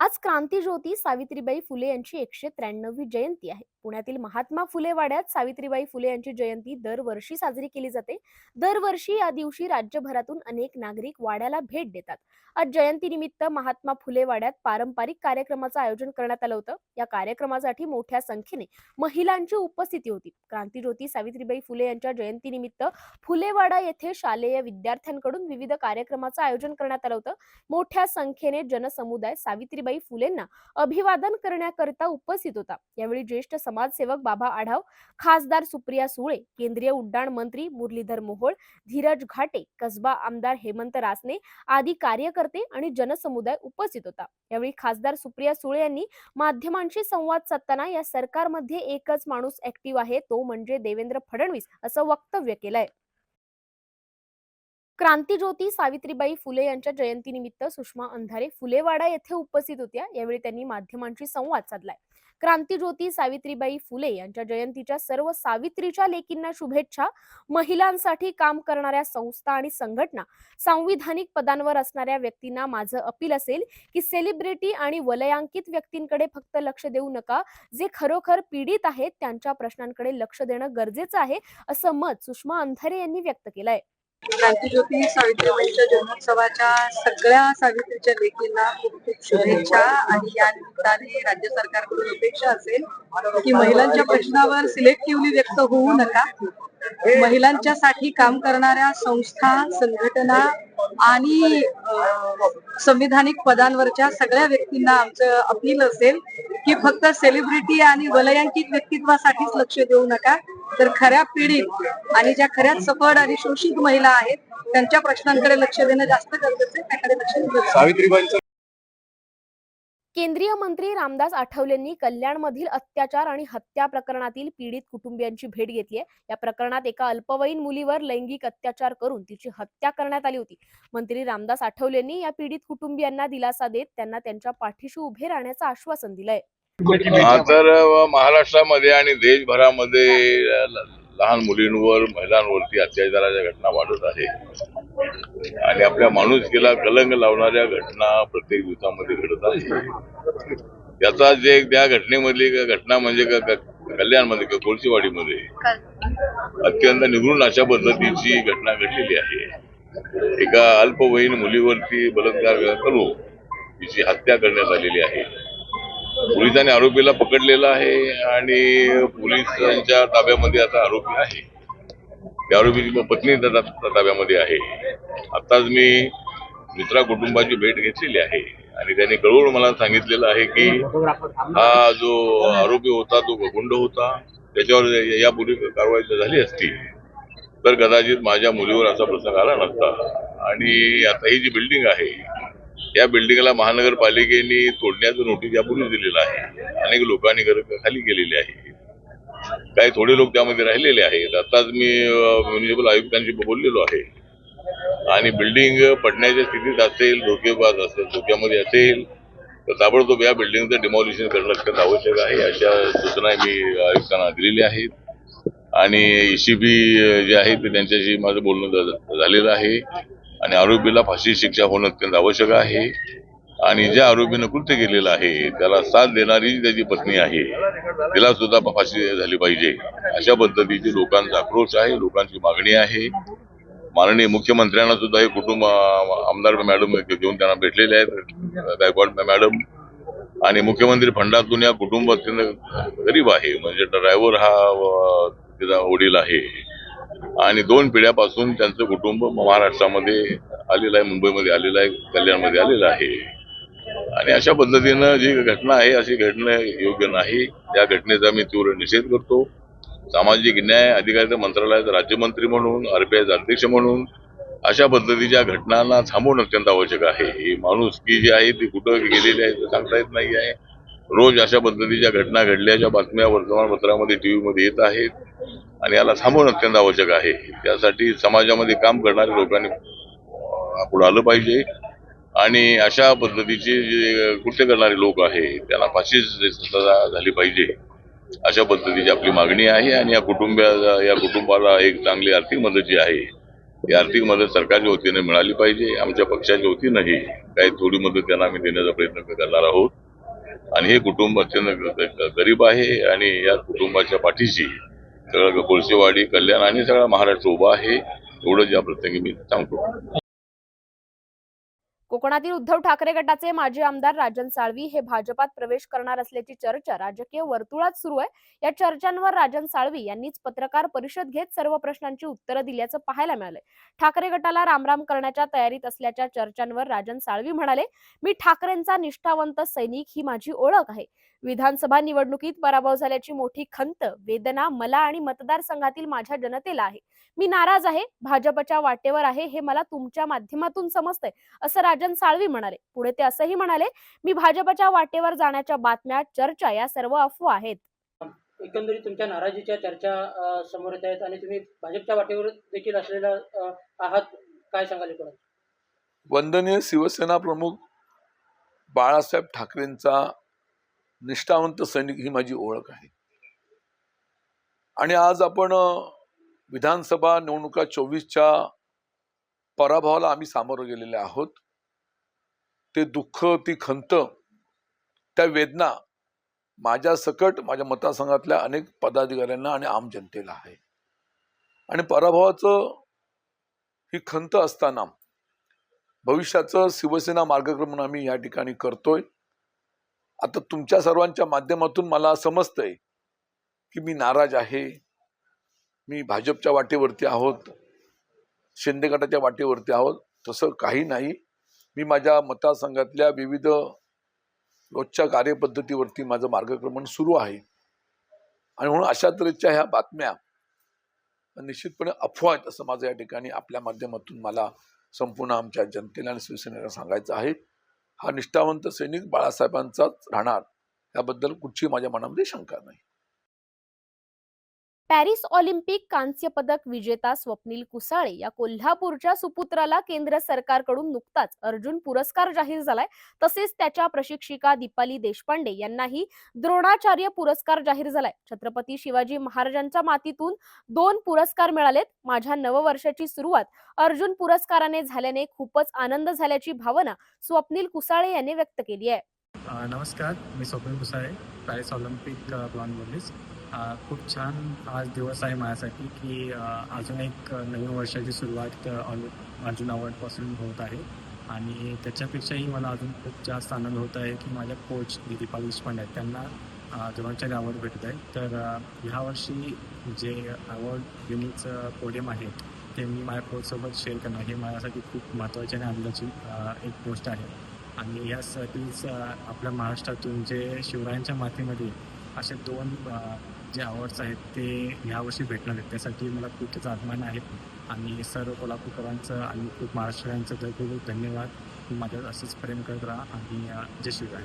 आज क्रांतीज्योती सावित्रीबाई फुले यांची एकशे त्र्याण्णवी जयंती आहे. पुण्यातील महात्मा फुले वाड्यात सावित्रीबाई फुले यांची जयंती दरवर्षी साजरी केली जाते. दरवर्षी या दिवशी राज्यभरातून अनेक नागरिक वाड्याला भेट देतात. आज जयंतीनिमित्त महात्मा फुले वाड्यात पारंपरिक कार्यक्रमाचं आयोजन करण्यात आलं होतं. या कार्यक्रमासाठी मोठ्या संख्येने महिलांची उपस्थिती होती. क्रांतीज्योती सावित्रीबाई फुले यांच्या जयंतीनिमित्त फुलेवाडा येथे शालेय विद्यार्थ्यांकडून विविध कार्यक्रमाचं आयोजन करण्यात आलं होतं. मोठ्या संख्येने जनसमुदाय सावित्रीबाई फुलेंना अभिवादन करण्याकरिता उपस्थित होता. यावेळी ज्येष्ठ समाजसेवक बाबा आढाव खासदार सुप्रिया सुळे केंद्रीय उड्डाण मंत्री मुरलीधर मोहोळ धीरज घाटे कसबा आमदार हेमंत रासने आदी कार्यकर्ते आणि जनसमुदाय उपस्थित होता. यावेळी खासदार सुप्रिया सुळे यांनी माध्यमांशी संवाद साधताना या सरकारमध्ये एकच माणूस ऍक्टिव्ह आहे तो म्हणजे देवेंद्र फडणवीस असं वक्तव्य केलंय. क्रांतीज्योती सावित्रीबाई फुले यांच्या जयंतीनिमित्त सुषमा अंधारे फुलेवाडा येथे उपस्थित होत्या. यावेळी त्यांनी माध्यमांशी संवाद साधलाय. क्रांतीज्योती सावित्रीबाई फुले यांच्या जयंतीच्या सर्व सावित्रीच्या लेकींना शुभेच्छा. महिलांसाठी काम करणाऱ्या संस्था आणि संघटना सांविधानिक पदांवर असणाऱ्या व्यक्तींना माझं अपील असेल की सेलिब्रिटी आणि वलयांकित व्यक्तींकडे फक्त लक्ष देऊ नका. जे खरोखर पीडित आहेत त्यांच्या प्रश्नांकडे लक्ष देणं गरजेचं आहे असं मत सुषमा अंधारे यांनी व्यक्त केलंय. क्रांतीज्योती सावित्रीबाईंच्या जन्मोत्सवाच्या सगळ्या सावित्रीच्या लेखींना खूप खूप शुभेच्छा. आणि या निमित्ताने राज्य सरकारकडून अपेक्षा असेल की महिलांच्या प्रश्नावर सिलेक्टिव्हली व्यक्त होऊ नका. महिलांच्यासाठी काम करणाऱ्या संस्था संघटना आणि संविधानिक पदांवरच्या सगळ्या व्यक्तींना आमचं अपील असेल की फक्त सेलिब्रिटी आणि वलयांकित व्यक्तित्वासाठीच लक्ष देऊ नका तर खऱ्या पीडित आणि ज्या खऱ्याच सफळ आणि शोषित महिला आहेत त्यांच्या प्रश्नांकडे लक्ष देणं जास्त गरजेचं आहे त्याकडे लक्ष. सावित्रीबाईंचं केंद्रीय मंत्री रामदास आठवलेंनी कल्याणमधील अत्याचार आणि हत्या प्रकरणातील पीडित कुटुंबियांची भेट घेतली आहे. या प्रकरणात एका अल्पवयीन मुलीवर लैंगिक अत्याचार करून तिची हत्या करण्यात आली होती. मंत्री रामदास आठवलेंनी या पीडित कुटुंबियांना दिलासा देत त्यांना त्यांच्या पाठीशी उभे राहण्याचं आश्वासन दिलंय. तर महाराष्ट्रामध्ये आणि देशभरामध्ये लहान मुलींवर महिलांवरती अत्याचाराच्या घटना वाढत आहे. आणि आपल्या माणुसकीला कलंक लावणाऱ्या घटना प्रत्येक दिवसामध्ये घडत आहे त्याचा जे त्या घटनेमधली घटना म्हणजे कल्याणमध्ये क- कोळशीवाडीमध्ये अत्यंत निघून अशा पद्धतीची घटना घडलेली आहे. एका अल्पवयीन मुलीवरती बलात्कार करून तिची हत्या करण्यात आलेली आहे. पोलिसांनी आरोपीला पकडलेला आहे आणि पोलिसांच्या ताब्यामध्ये आता आरोपी आहे. त्या आरोपीची पत्नी त्या ताब्यामध्ये आहे. आताच मी मित्रा कुटुंबाची भेट घेतलेली आहे. आणि त्यांनी कळवळ मला सांगितलेलं आहे की हा जो आरोपी होता तो गुंड होता त्याच्यावर यापूर्वी कारवाई झाली असती तर कदाचित माझ्या मुलीवर असा प्रसंग आला नसता. आणि आता ही जी बिल्डिंग आहे या बिल्डिंगला महानगरपालिकेने तोडण्याचं नोटीस यापूर्वी दिलेलं आहे. अनेक लोकांनी घर खाली केलेली आहे. काही थोडे लोक त्यामध्ये राहिलेले आहेत. आताच मी म्युनिसिपल आयुक्तांशी बोललेलो आहे. आणि बिल्डिंग पडण्याच्या स्थितीत असेल धोकेबाज असेल धोक्यामध्ये असेल तर ताबडतोब या बिल्डिंगचं डिमॉलिशन करणं अत्यंत आवश्यक आहे. अशा सूचना मी आयुक्तांना दिलेल्या आहेत. आणि ईसीबी जे आहे ते त्यांच्याशी माझं बोलणं झालेलं आहे. आणि आरोपीला फाशी शिक्षा होणं अत्यंत आवश्यक आहे. आणि ज्या आरोपीनं कृत्य केलेलं आहे त्याला साथ देणारी त्याची पत्नी आहे तिला सुद्धा फाशी झाली पाहिजे. अशा पद्धतीची लोकांचा आक्रोश आहे लोकांची मागणी आहे. माननीय मुख्यमंत्र्यांना सुद्धा हे कुटुंब आमदार मॅडम घेऊन त्यांना भेटलेले आहेत गायकवाड मॅडम आणि मुख्यमंत्री फंडातून या कुटुंब अत्यंत गरीब आहे म्हणजे ड्रायव्हर हा तिचा वडील आहे. आणि दोन पिढ्यापासून त्यांचं कुटुंब महाराष्ट्रामध्ये आलेलं आहे मुंबईमध्ये आलेलं आहे कल्याणमध्ये आलेलं आहे. आणि अशा पद्धतीनं जी घटना आहे अशी घटना योग्य नाही. त्या घटनेचा मी तीव्र निषेध करतो. सामाजिक न्याय अधिकारिता मंत्रालयात राज्यमंत्री म्हणून आरपीआयचे अध्यक्ष म्हणून अशा पद्धतीच्या घटनांना थांबवणं अत्यंत आवश्यक आहे. ही माणुसकी जी आहे ती कुठं गेलेली आहे ते सांगता येत नाही आहे. रोज अशा पद्धतीच्या घटना घडल्याच्या बातम्या वर्तमानपत्रामध्ये टी व्हीमध्ये येत आहेत आणि याला थांबवणं अत्यंत आवश्यक आहे. त्यासाठी समाजामध्ये काम करणाऱ्या लोकांनी अं, पुढे आलं पाहिजे आणि अशा पद्धतीचे जे कृत्य करणारे लोक आहे त्यांना फाशी झाली पाहिजे. अशा पद्धतीची आपली मागणी आहे आणि या कुटुंबा या कुटुंबाला एक चांगली आर्थिक मदत जी आहे. ही आर्थिक मदत सरकारच्या वतीने मिळाली पाहिजे आमच्या पक्षाच्या वतीनंही काही थोडी मदत त्यांना आम्ही देण्याचा प्रयत्न करणार आहोत. आणि हे कुटुंब अत्यंत गरीब आहे आणि या कुटुंबाच्या पाठीशी सगळं कोळसेवाडी कल्याण आणि सगळा महाराष्ट्र उभा आहे एवढं या प्रसंगी मी सांगतो. कोकणातील उद्धव ठाकरे गटाचे माजी आमदार राजन साळवी हे भाजपात प्रवेश करणार असल्याची चर्चा राजकीय वर्तुळात सुरू आहे. या चर्चांवर राजन साळवी यांनीच पत्रकार परिषद घेत सर्व प्रश्नांची उत्तरं दिल्याचं पाहायला मिळालंय. ठाकरे गटाला रामराम करण्याच्या तयारीत असल्याच्या चर्चांवर राजन साळवी म्हणाले मी ठाकरेंचा निष्ठावंत सैनिक ही माझी ओळख आहे. विधानसभा निवडणुकीत पराभव झाल्याची मोठी खंत वेदना मला आणि मतदारसंघातील माझ्या जनतेला आहे. मी नाराज आहे भाजपच्या वाटेवर आहे हे मला तुमच्या माध्यमातून समजतंय असं राजन साळवी म्हणाले. पुढे ते असंही म्हणाले मी भाजपच्या वाटेवर जाण्याच्या बातम्या चर्चा या सर्व अफवा आहेत. एकंदरीत तुमच्या नाराजीच्या चर्चा समोर येत आहेत आणि तुम्ही भाजपच्या वाटेवर देखील असलेला आहात काय सांगाल वंदनीय शिवसेना प्रमुख बाळासाहेब ठाकरेंचा निष्ठावंत सैनिक ही माझी ओळख आहे. आणि आज आपण विधानसभा निवडणुका चोवीसच्या पराभवाला आम्ही सामोरं गेलेले आहोत. ते दुःख ती खंत त्या वेदना माझ्या सकट माझ्या मतदारसंघातल्या अनेक पदाधिकाऱ्यांना आणि आम जनतेला आहे. आणि पराभवाचं ही खंत असताना भविष्याचं शिवसेना मार्गक्रमण आम्ही या ठिकाणी करतोय. आता तुमच्या सर्वांच्या माध्यमातून मला समजतंय की मी नाराज आहे. मी भाजपच्या वाटेवरती आहोत. शिंदे गटाच्या वाटेवरती आहोत. तसं काही नाही. मी माझ्या मतदारसंघातल्या विविध रोजच्या कार्यपद्धतीवरती माझं मार्गक्रमण सुरू आहे. आणि म्हणून अशा तऱ्हेच्या ह्या बातम्या निश्चितपणे अफवा आहेत असं माझं या ठिकाणी आपल्या माध्यमातून मला संपूर्ण आमच्या जनतेला आणि शिवसेनेला सांगायचं आहे. हा निष्ठावंत सैनिक बाळासाहेबांचाच राहणार. याबद्दल कुठची माझ्या मनामध्ये शंका नाही. पॅरिस ऑलिम्पिक कांस्य पदक विजेता स्वप्नील कुसाळे या कोल्हापूरच्या सुपुत्राला केंद्र सरकारकडून नुकताच अर्जुन पुरस्कार जाहीर झालाय. तसेच त्याच्या प्रशिक्षिका दीपाली देशपांडे यांनाही द्रोणाचार्य पुरस्कार जाहीर झालाय. छत्रपती शिवाजी महाराजांच्या मातीतून दोन पुरस्कार मिळालेत. माझ्या नववर्षाची सुरुवात अर्जुन पुरस्काराने झाल्याने खूपच आनंद झाल्याची भावना स्वप्नील कुसाळे यांनी व्यक्त केली आहे. नमस्कार. मी Swapnil Kusale Paris Olympic bronze medallist खूप छान आज दिवस आहे माझ्यासाठी की अजून एक नवीन वर्षाची सुरुवात अ, ऑलि अर्जुन अवॉर्डपासून होत आहे. आणि त्याच्यापेक्षाही मला अजून खूप जास्त आनंद होत आहे की माझ्या कोच दीपाल देशपांडे आहेत. त्यांना अ, द्रोणाचार्य अवॉर्ड भेटत आहे तर ह्या ह्यावर्षी जे अवॉर्ड विनिंगचं पोडियम आहे ते मी माझ्या कोचसोबत शेअर करणं हे माझ्यासाठी खूप महत्त्वाची आणि आनंदाची एक गोष्ट आहे. आणि यासाठीच आपल्या महाराष्ट्रातून जे शिवरायांच्या मातीमध्ये असे दोन जे अवॉर्ड्स आहेत ते ह्यावर्षी भेटणार आहेत. त्यासाठी मला खूप त्याचा अभिमान आहे. आणि सर्व कोल्हापूरकरांचं आणि खूप महाराष्ट्रीयांचं खूप खूप धन्यवाद माझ्यावर असंच प्रेम करत राहा आणि जय शिवराय